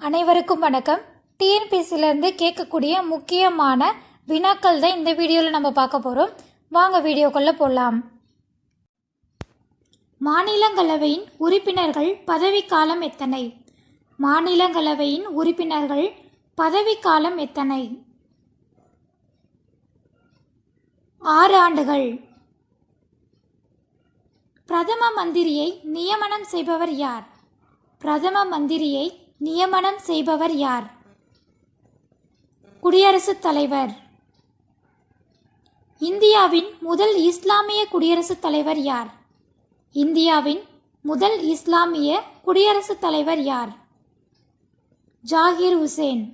அனைவருக்கும் வணக்கம். டிஎன்பிசிலேருந்து கேட்கக்கூடிய முக்கியமான வினாக்கள் தான் இந்த வீடியோவில் நம்ம பார்க்க போகிறோம் வாங்க வீடியோக்குள்ளே போகலாம் மாநிலங்களவையின் உறுப்பினர்கள் பதவிக்காலம் எத்தனை? மாநிலங்களவையின் உறுப்பினர்கள் பதவிக்காலம் எத்தனை? ஆறு ஆண்டுகள். பிரதம மந்திரியை நியமனம் செய்பவர் யார்? பிரதம மந்திரியை நியமனம் செய்பவர் யார்? குடியரசுத் தலைவர். இந்தியாவின் முதல் இஸ்லாமிய குடியரசுத் தலைவர் யார்? இந்தியாவின் முதல் இஸ்லாமிய குடியரசுத் தலைவர் யார்? ஜாகிர் ஹுசேன்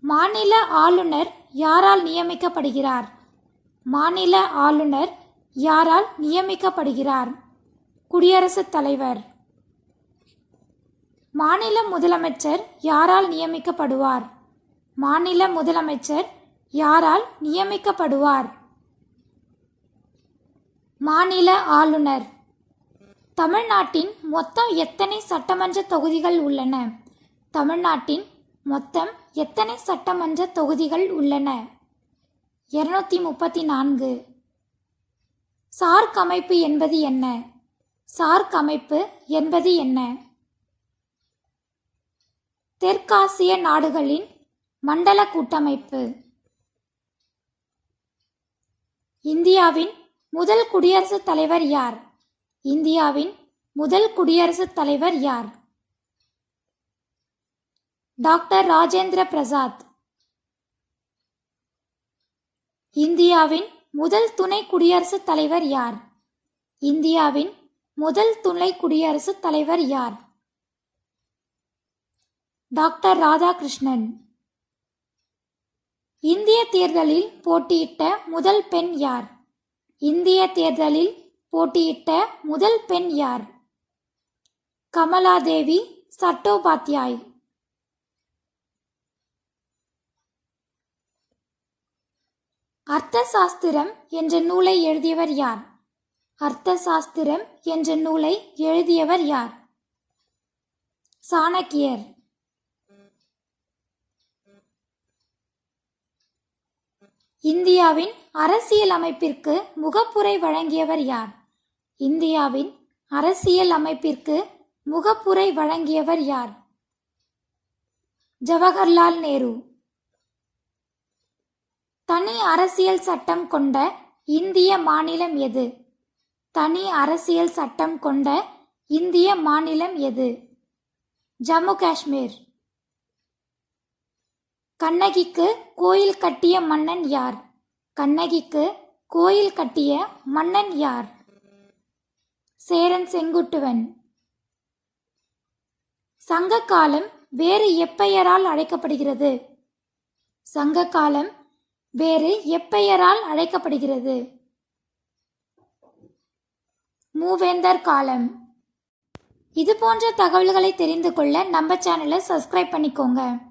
மாநில ஆளுநர் யாரால் நியமிக்கப்படுகிறார்? மாநில ஆளுநர் யாரால் நியமிக்கப்படுகிறார்? குடியரசுத் தலைவர். மாநில முதலமைச்சர் யாரால் நியமிக்கப்படுவார்? மாநில முதலமைச்சர் யாரால் நியமிக்கப்படுவார்? மாநில ஆளுநர். தமிழ்நாட்டின் மொத்தம் எத்தனை சட்டமன்ற தொகுதிகள் உள்ளன? தமிழ்நாட்டின் மொத்தம் எத்தனை சட்டமன்ற தொகுதிகள் உள்ளன? இருநூத்தி முப்பத்தி நான்கு. சார்க் அமைப்பு என்பது என்ன? சார்க் அமைப்பு என்பது என்ன? தெற்காசிய நாடுகளின் மண்டல கூட்டமைப்பு. இந்தியாவின் முதல் குடியரசுத் தலைவர் யார்? இந்தியாவின் முதல் குடியரசுத் தலைவர் யார்? டாக்டர் ராஜேந்திர பிரசாத். இந்தியாவின் முதல் துணை குடியரசுத் தலைவர் யார்? இந்தியாவின் முதல் துணை குடியரசுத் தலைவர் யார்? டாக்டர் ராதாகிருஷ்ணன். இந்திய தேர்தலில் போட்டியிட்ட முதல் பெண் யார்? இந்திய தேர்தலில் போட்டியிட்ட முதல் பெண் யார்? கமலாதேவி சட்டோபாத்யாய். அர்த்த சாஸ்திரம் என்ற நூலை எழுதியவர் யார்? அர்த்த சாஸ்திரம் என்ற நூலை எழுதியவர் யார்? சாணக்கியர். இந்தியாவின் அரசியல் அமைப்பிற்கு முகப்புரை வழங்கியவர் யார்? இந்தியாவின் அரசியல் அமைப்பிற்கு முகப்புரை வழங்கியவர் யார்? ஜவஹர்லால் நேரு. தனி அரசியல் சட்டம் கொண்ட இந்திய மாநிலம் எது? தனி அரசியல் சட்டம் கொண்ட இந்திய மாநிலம் எது? ஜம்மு காஷ்மீர். கண்ணகிக்கு கோயில் கட்டிய மன்னன் யார்? கண்ணகிக்கு கோயில் கட்டிய மன்னன் யார்? சேரன் செங்குட்டுவன். சங்க காலம் வேறு எப்பெயரால் அழைக்கப்படுகிறது? சங்க காலம் வேறு எப்பெயரால் அழைக்கப்படுகிறது? மூவேந்தர் காலம். இது போன்ற தகவல்களை தெரிந்து கொள்ள நம்ம சேனலை சப்ஸ்கிரைப் பண்ணிக்கோங்க.